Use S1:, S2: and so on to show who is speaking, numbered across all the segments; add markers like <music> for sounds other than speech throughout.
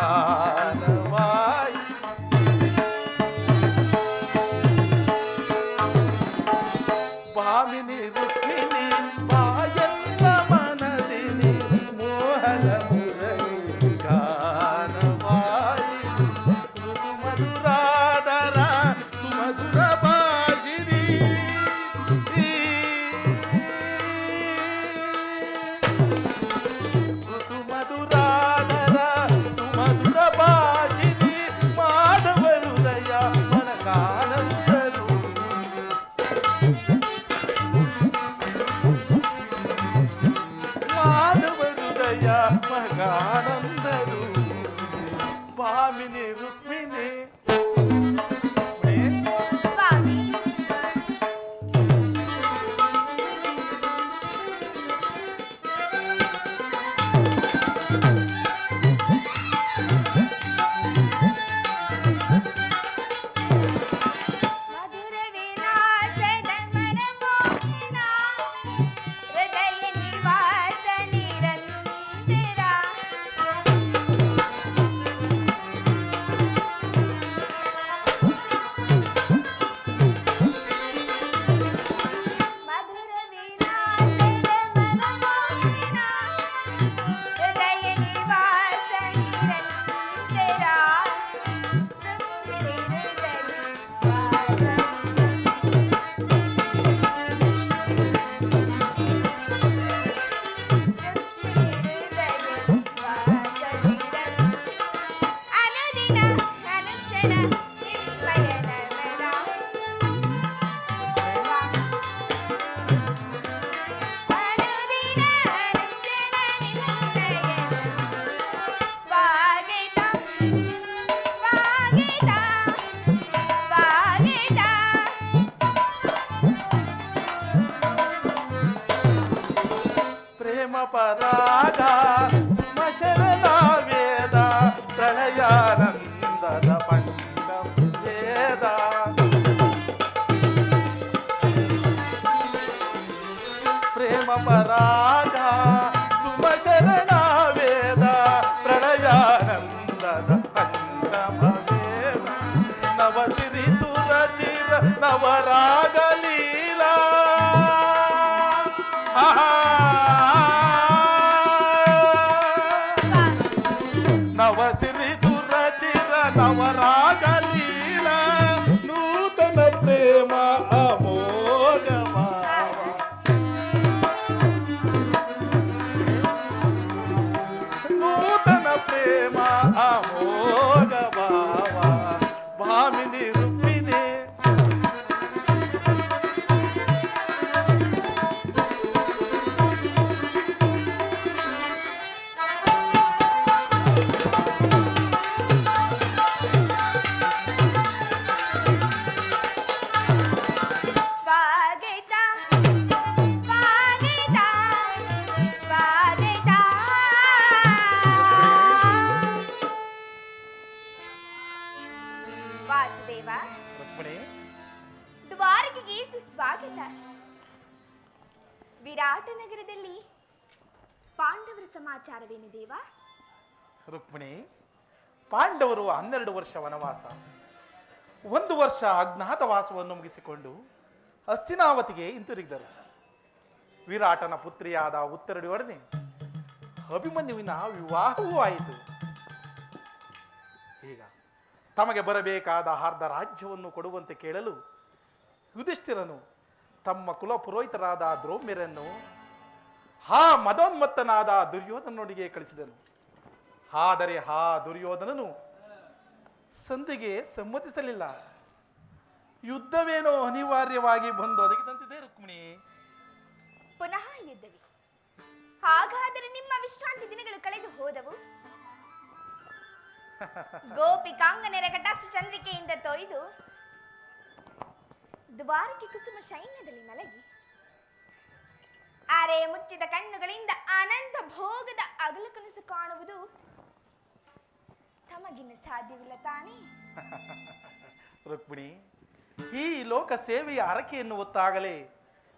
S1: Ah. <laughs> ஆண்டவரா ವಿರಾಟ ಪಾಂಡವರ ಸಮಾಚಾರವೇನು ದೇವ?
S2: ರುಕ್ಮಿಣಿ, ಪಾಂಡವರು ಹನ್ನೆರಡು ವರ್ಷ ವನವಾಸ. ಒಂದು ವರ್ಷ ಅಜ್ಞಾತವಾಸವನ್ನು ಮುಗಿಸಿಕೊಂಡು ಹಸ್ತಿನಾವತಿಗೆ ಹಿಂತಿರುಗಿದರು. ವಿರಾಟನ ಪುತ್ರಿಯಾದ ಉತ್ತರಡಿಯೊಡನೆ ಅಭಿಮನ್ಯುವಿನ ವಿವಾಹವೂ ಆಯಿತು. ಈಗ ತಮಗೆ ಬರಬೇಕಾದ ಅರ್ಧ ರಾಜ್ಯವನ್ನು ಕೊಡುವಂತೆ ಕೇಳಲು ಯುಧಿಷ್ಠಿರನು ತಮ್ಮ ಕುಲ ಪುರೋಹಿತರಾದ ದ್ರೌಮ್ಯರನ್ನು ಹಾ ಮದೋನ್ಮತ್ತನಾದ ದುರ್ಯೋಧನೊಡಿಗೆ ಕಳಿಸಿದನು. ಆದರೆ ಹಾ ದುರ್ಯೋಧನನು ಸಂಧಿಗೆ ಸಮ್ಮತಿಸಲಿಲ್ಲ. ಯುದ್ಧವೇನೋ ಅನಿವಾರ್ಯವಾಗಿ ಬಂದು ಒದಗಿದಂತಿದೆ ರುಕ್ಮಿಣಿ.
S1: ಪುನಃ ಯುದ್ಧವಿ ಹಾಗಾದರೆ ನಿಮ್ಮ ವಿಶ್ರಾಂತಿ ದಿನಗಳು ಕಳೆದು ಹೋದವು? <laughs> ಗೋಪಿಕಾಂಗನೆರ ಕಟಾಕ್ಷ ಚಂದ್ರಿಕೆಯಿಂದ ತೊಯ್ದು ದ್ವಾರಕೆ ಕುಸುಮ ಶೈನ್ಯದಲ್ಲಿ ಮಲಗಿ. ಅರೆ ಮುಚ್ಚಿದ ಕಣ್ಣುಗಳಿಂದ ಅನಂತ ಭೋಗದ ಅಗಲು ಕನಸು ಕಾಣುವುದು ತಮಗಿನ್ನು ಸಾಧ್ಯವಿಲ್ಲ ತಾನೇ? <laughs>
S2: ರುಕ್ಮಿಣಿ ಈ ಲೋಕ ಸೇವೆಯ ಅರಕೆ ಹೊತ್ತಾಗಲೇ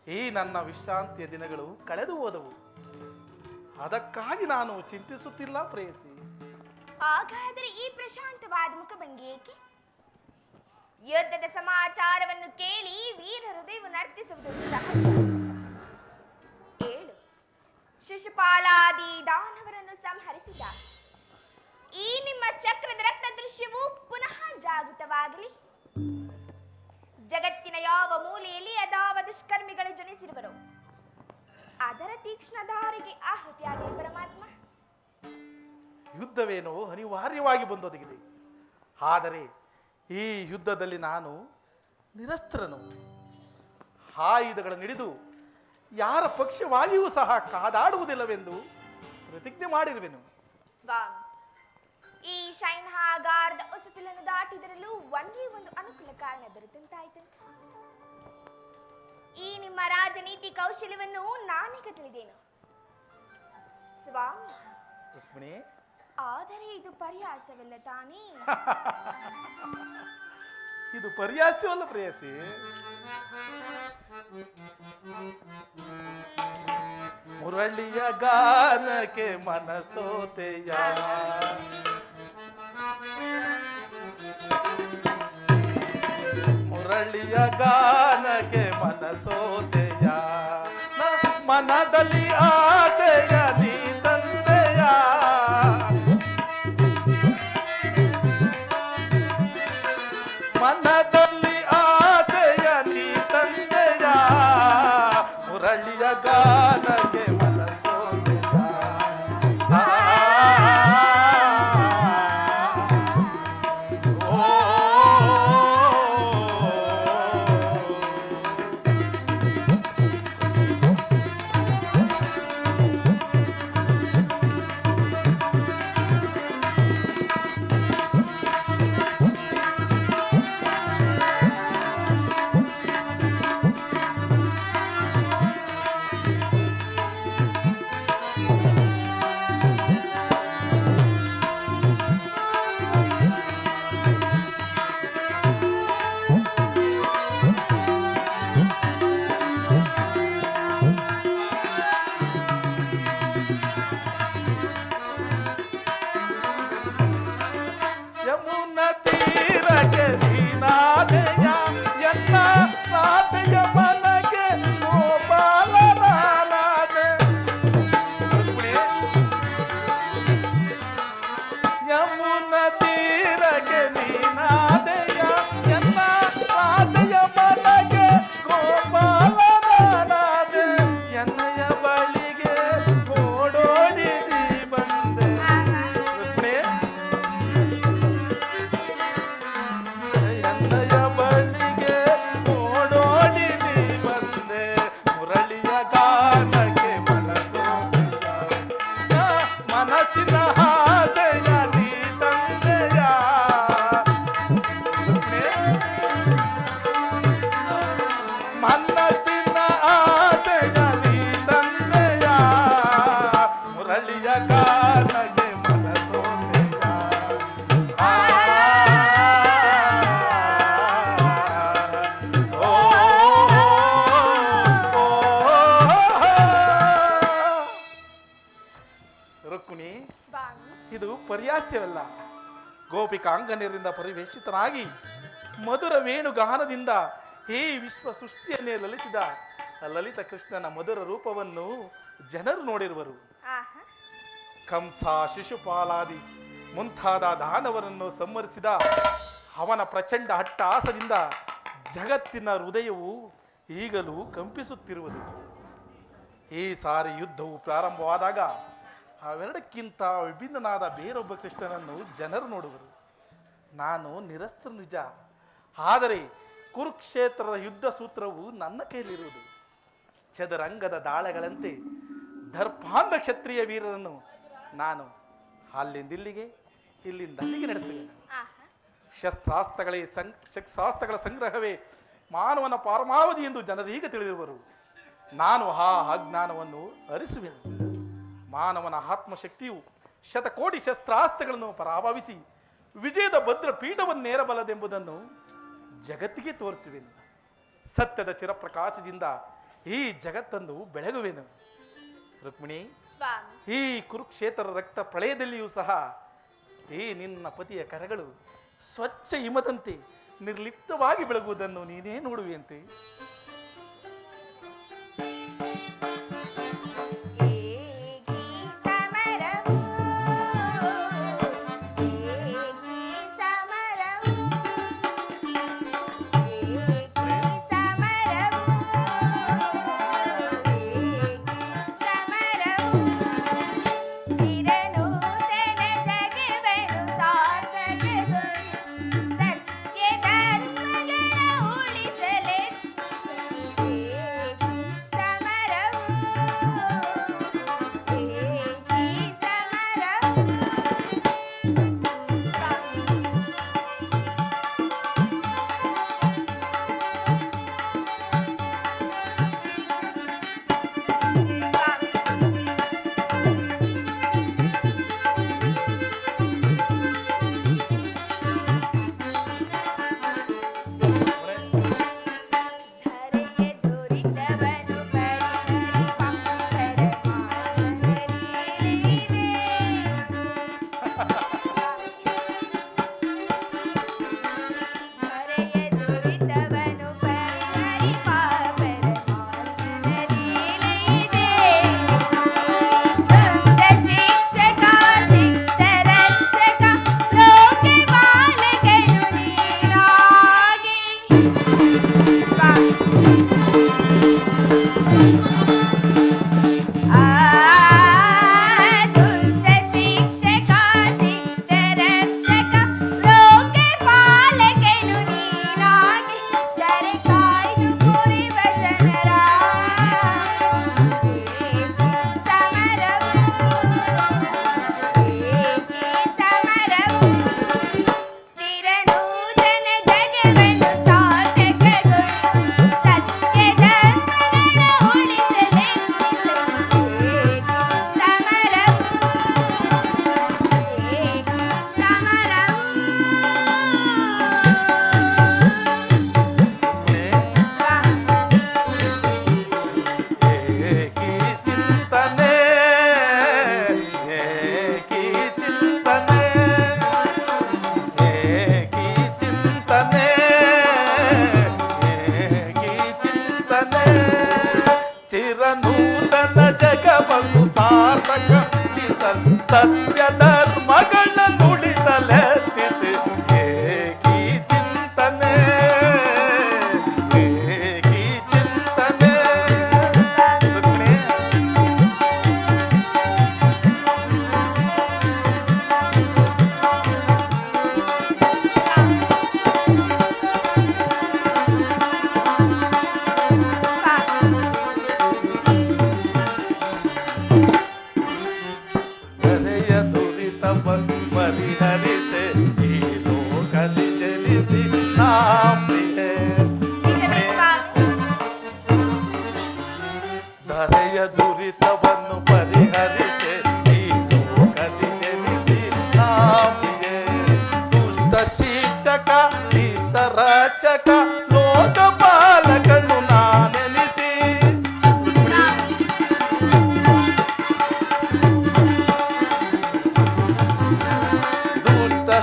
S2: ಈ ನನ್ನ ವಿಶ್ರಾಂತಿಯ ದಿನಗಳು ಕಳೆದು ಹೋದವು. ಅದಕ್ಕಾಗಿ ನಾನು ಚಿಂತಿಸುತ್ತಿಲ್ಲ ಪ್ರೇಯಸಿ.
S1: ಹಾಗಾದರೆ ಈ ಪ್ರಶಾಂತವಾದ ಮುಖಭಂಗಿ ಏಕೆ? ಯುದ್ಧದ ಸಮಾಚಾರವನ್ನು ಕೇಳಿ ವೀರ ಹೃದಯವು ನರ್ತಿಸುವುದು ಸಹಜ. ಶಿಶುಪಾಲಾದಿ ದಾನವರನ್ನು ಸಂಹರಿಸಿದ. ಈ ನಿಮ್ಮ ಚಕ್ರದ ರಕ್ತ ದೃಶ್ಯವು ಪುನಃ ಜಾಗೃತವಾಗಲಿ. ಜಗತ್ತಿನ ಯಾವ ಮೂಲೆಯಲ್ಲಿ ಅದಾವ ದುಷ್ಕರ್ಮಿಗಳು ಜನಿಸಿರುವರು? ಅದರ ತೀಕ್ಷ್ಣ ಧಾರೆಗೆ ಆಹುತಿಯಾಗಲಿ ಪರಮಾತ್ಮ.
S2: ಯುದ್ಧವೇನೋ ಅನಿವಾರ್ಯವಾಗಿ ಬಂದೊದಗಿದೆ. ಆದರೆ ಈ ಯುದ್ಧದಲ್ಲಿ ನಾನು ನಿರಸ್ತ್ರನು. ಆಯುಧಗಳನ್ನು ಹಿಡಿದು ಯಾರ ಪಕ್ಷವಾಗಿಯೂ ಸಹ ಕಾದಾಡುವುದಿಲ್ಲವೆಂದು ಪ್ರತಿಜ್ಞೆ ಮಾಡಿರುವೆನು.
S1: ಸ್ವಾಮಿ ಈ ಶೈನ್ಹಾಗಾರದ ಹೊಸತಿಲನ್ನು ದಾಟಿದರಲ್ಲೂ ಒಂದೇ ಒಂದು ಅನುಕೂಲ ಕಾರಣ ದೊರೆತಂತಾಯ್ತು. ಈ ನಿಮ್ಮ ರಾಜನೀತಿ ಕೌಶಲ್ಯವನ್ನು ನಾನೀಗ ತಿಳಿದೇನು. ಸ್ವಾಮಿ ಆದರೆ ಇದು ಪರ್ಯಾಸವಲ್ಲ ತಾನೇ. <laughs>
S2: ಇದು ಪರ್ಯಾಸವಲ್ಲ ಪ್ರೇಯಸಿ. ಮುರಳಿಯ ಗಾನಕ್ಕೆ ಮನಸೋತೆಯ. ಮುರಳಿಯ ಗಾನಕ್ಕೆ ಮನಸೋತೆಯ. ಮನದಲ್ಲಿ ಆಸೆಯ ಪರ್ಯಾಸ್ಯವಲ್ಲ. ಗೋಪಿಕಾಂಗನ್ಯರಿಂದ ಪರಿವೇಷಿತನಾಗಿ ಮಧುರ ವೇಣುಗಾನದಿಂದ ಹೇ ವಿಶ್ವ ಸೃಷ್ಟಿಯನ್ನೇ ಲಲಿಸಿದ ಲಲಿತ ಕೃಷ್ಣನ ಮಧುರ ರೂಪವನ್ನು ಜನರು ನೋಡಿರುವರು. ಕಂಸ ಶಿಶುಪಾಲಾದಿ ಮುಂತಾದ ದಾನವರನ್ನು ಸಂಹರಿಸಿದ ಅವನ ಪ್ರಚಂಡ ಹಟ್ಟಹಾಸದಿಂದ ಜಗತ್ತಿನ ಹೃದಯವು ಈಗಲೂ ಕಂಪಿಸುತ್ತಿರುವುದು. ಈ ಸಾರಿ ಯುದ್ಧವು ಪ್ರಾರಂಭವಾದಾಗ ಅವೆರಡಕ್ಕಿಂತ ವಿಭಿನ್ನನಾದ ಬೇರೊಬ್ಬ ಕೃಷ್ಣನನ್ನು ಜನರು ನೋಡುವರು. ನಾನು ನಿರಸ್ತ್ರ ನಿಜ. ಆದರೆ ಕುರುಕ್ಷೇತ್ರದ ಯುದ್ಧ ಸೂತ್ರವು ನನ್ನ ಕೈಯಲ್ಲಿರುವುದು. ಚದರಂಗದ ದಾಳಗಳಂತೆ ದರ್ಪಾಂಧ ಕ್ಷತ್ರಿಯ ವೀರರನ್ನು ನಾನು ಅಲ್ಲಿಂದ ಇಲ್ಲಿಗೆ ಇಲ್ಲಿಂದ ಅಲ್ಲಿಗೆ
S1: ನಡೆಸಿದೆ
S2: ಶಸ್ತ್ರಾಸ್ತ್ರಗಳೇ ಸಂ ಶಸ್ತ್ರಾಸ್ತ್ರಗಳ ಸಂಗ್ರಹವೇ ಮಾನವನ ಪರಮಾವಧಿ ಎಂದು ಜನರೀಗ ತಿಳಿದಿರುವರು. ನಾನು ಆ ಅಜ್ಞಾನವನ್ನು ಅರಿಸುವೆನು. ಮಾನವನ ಆತ್ಮಶಕ್ತಿಯು ಶತಕೋಟಿ ಶಸ್ತ್ರಾಸ್ತ್ರಗಳನ್ನು ಪರಾಭವಿಸಿ ವಿಜಯದ ಭದ್ರ ಪೀಠವನ್ನೇರಬಲ್ಲದೆಂಬುದನ್ನು ಜಗತ್ತಿಗೆ ತೋರಿಸುವೆನು. ಸತ್ಯದ ಚಿರಪ್ರಕಾಶದಿಂದ ಈ ಜಗತ್ತನ್ನು ಬೆಳಗುವೆನು. ರುಕ್ಮಿಣಿ ಈ ಕುರುಕ್ಷೇತ್ರ ರಕ್ತ ಪ್ರಳಯದಲ್ಲಿಯೂ ಸಹ ಈ ನಿನ್ನ ಪತಿಯ ಕರಗಳು ಸ್ವಚ್ಛ ಹಿಮದಂತೆ ನಿರ್ಲಿಪ್ತವಾಗಿ ಬೆಳಗುವುದನ್ನು ನೀನೇ
S1: ನೋಡುವೆಯಂತೆ.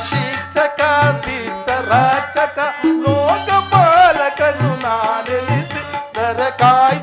S1: శిక్షక శిష్ట రాచక లోకపాలకను నా
S2: నిలిసి సరకాయ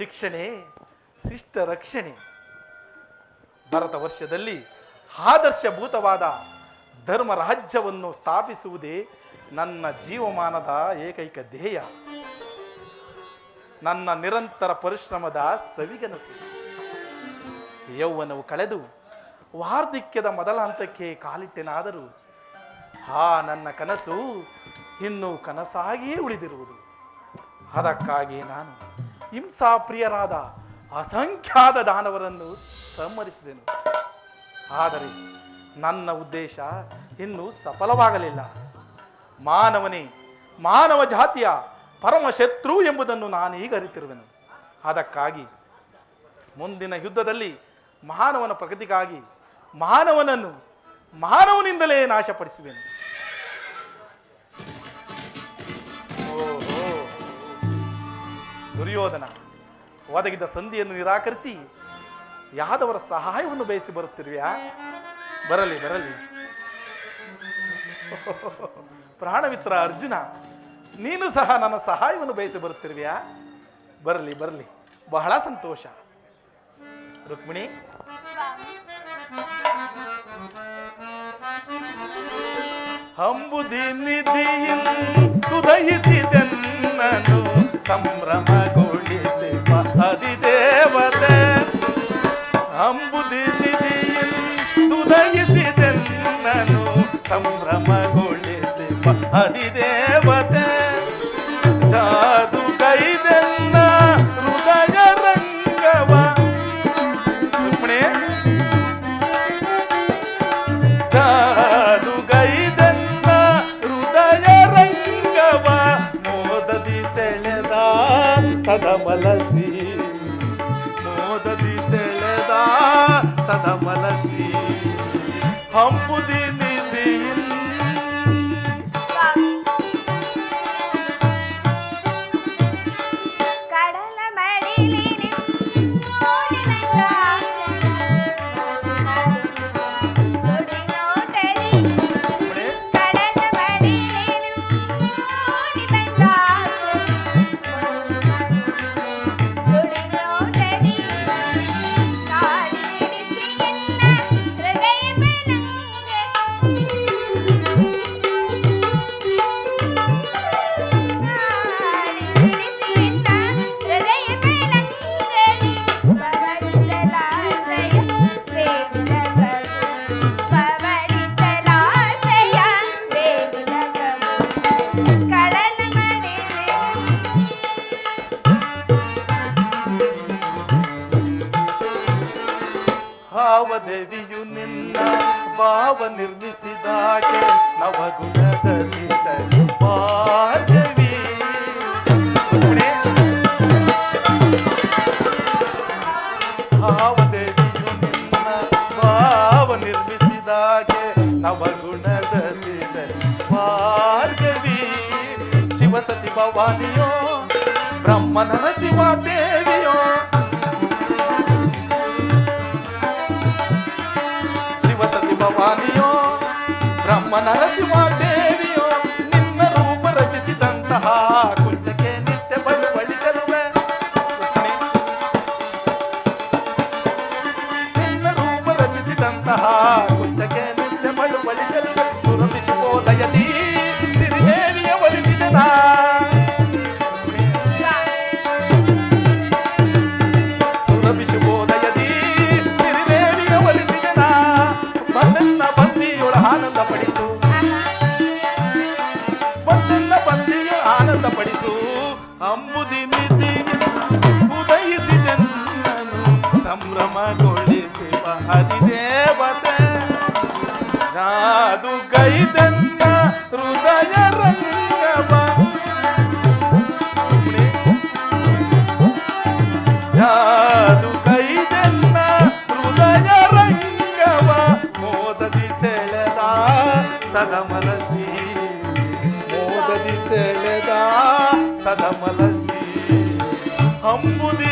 S2: ಶಿಕ್ಷಣೆ ಶಿಷ್ಟ ರಕ್ಷಣೆ ಭಾರತ ವರ್ಷದಲ್ಲಿ ಆದರ್ಶಭೂತವಾದ ಧರ್ಮರಾಜ್ಯವನ್ನು ಸ್ಥಾಪಿಸುವುದೇ ನನ್ನ ಜೀವಮಾನದ ಏಕೈಕ ಧ್ಯೇಯ. ನನ್ನ ನಿರಂತರ ಪರಿಶ್ರಮದ ಸವಿಗನಸು. ಯೌವನವು ಕಳೆದು ವಾರ್ಧಿಕ್ಯದ ಮೊದಲ ಹಂತಕ್ಕೆ ಕಾಲಿಟ್ಟೆನಾದರೂ ಆ ನನ್ನ ಕನಸು ಇನ್ನೂ ಕನಸಾಗಿಯೇ ಉಳಿದಿರುವುದು. ಅದಕ್ಕಾಗಿ ನಾನು ಹಿಂಸಾ ಪ್ರಿಯರಾದ ಅಸಂಖ್ಯಾತ ದಾನವರನ್ನು ಸಂಹರಿಸಿದೆನು. ಆದರೆ ನನ್ನ ಉದ್ದೇಶ ಇನ್ನೂ ಸಫಲವಾಗಲಿಲ್ಲ. ಮಾನವನೇ, ಮಾನವ ಜಾತಿಯ ಪರಮ ಶತ್ರು ಎಂಬುದನ್ನು ನಾನೀಗ ಅರಿತಿರುವೆನು. ಅದಕ್ಕಾಗಿ ಮುಂದಿನ ಯುದ್ಧದಲ್ಲಿ ಮಾನವನ ಪ್ರಗತಿಗಾಗಿ ಮಾನವನನ್ನು ಮಾನವನಿಂದಲೇ ನಾಶಪಡಿಸುವೆನು. ದುರ್ಯೋಧನ ಒದಗಿದ ಸಂಧಿಯನ್ನು ನಿರಾಕರಿಸಿ ಯಾದವರ ಸಹಾಯವನ್ನು ಬಯಸಿ ಬರುತ್ತಿರುವ್ಯಾ? ಬರಲಿ ಬರಲಿ. ಪ್ರಾಣಮಿತ್ರ ಅರ್ಜುನ, ನೀನು ಸಹ ನನ್ನ ಸಹಾಯವನ್ನು ಬಯಸಿ ಬರುತ್ತಿರುವ್ಯಾ? ಬರಲಿ ಬರಲಿ. ಬಹಳ ಸಂತೋಷ. ರುಕ್ಮಿಣಿ. ಹಂಬುದಿ ನಿಧಿಯುದಯಿಸಿದೆನ್ನನು ಸಂಭ್ರಮಗೊಳಿಸುವ ಅಧಿದೇವತೆ ಅಂಬುದಿ ನಿಧಿಯುದಯಿಸಿದೆನ್ನನು ಸಂಭ್ರಮಗೊಳಿಸುವ ಅಧಿದೇವತೆ సదమల శ్రీ మోదది సెలదా సదమల శ్రీ ಬ್ರಹ್ಮ ನರಸಿಂಹ
S1: కమలసి అంబుది